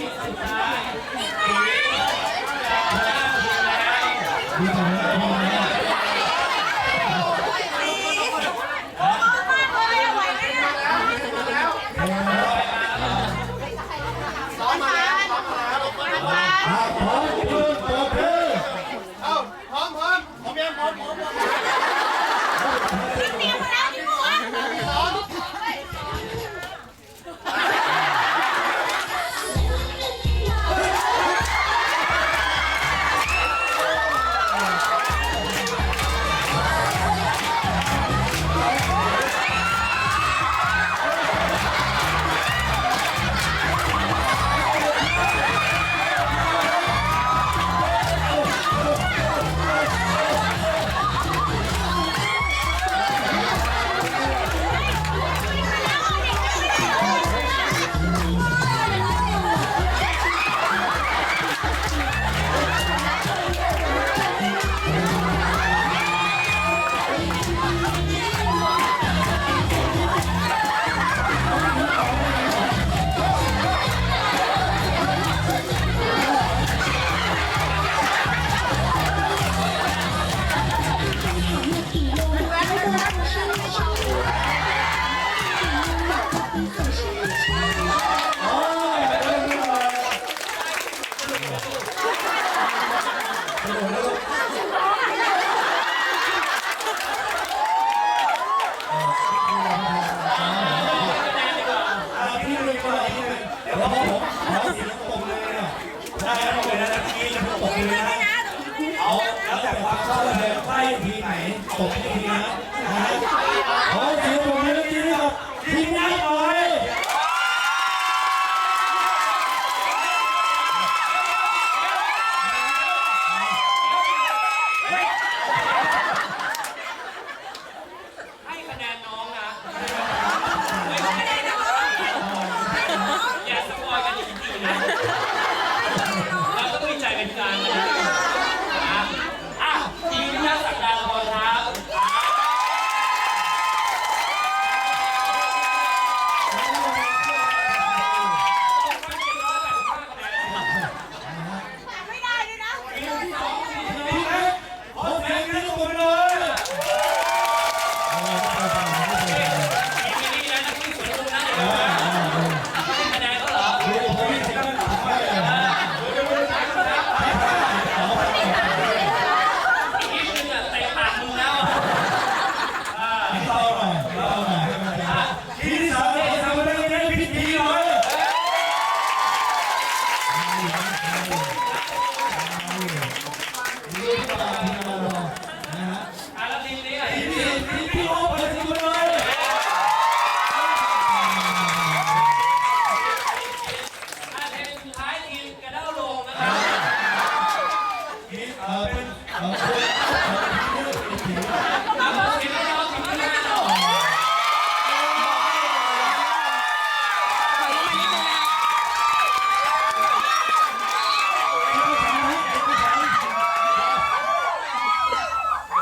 สุดท้าย ไพ่ทีไหนตกทีนะขอเสียงผมเลยทีนี้ครับทีมงานก่อน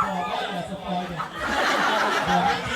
บอกว่าอย่าสปอยเลย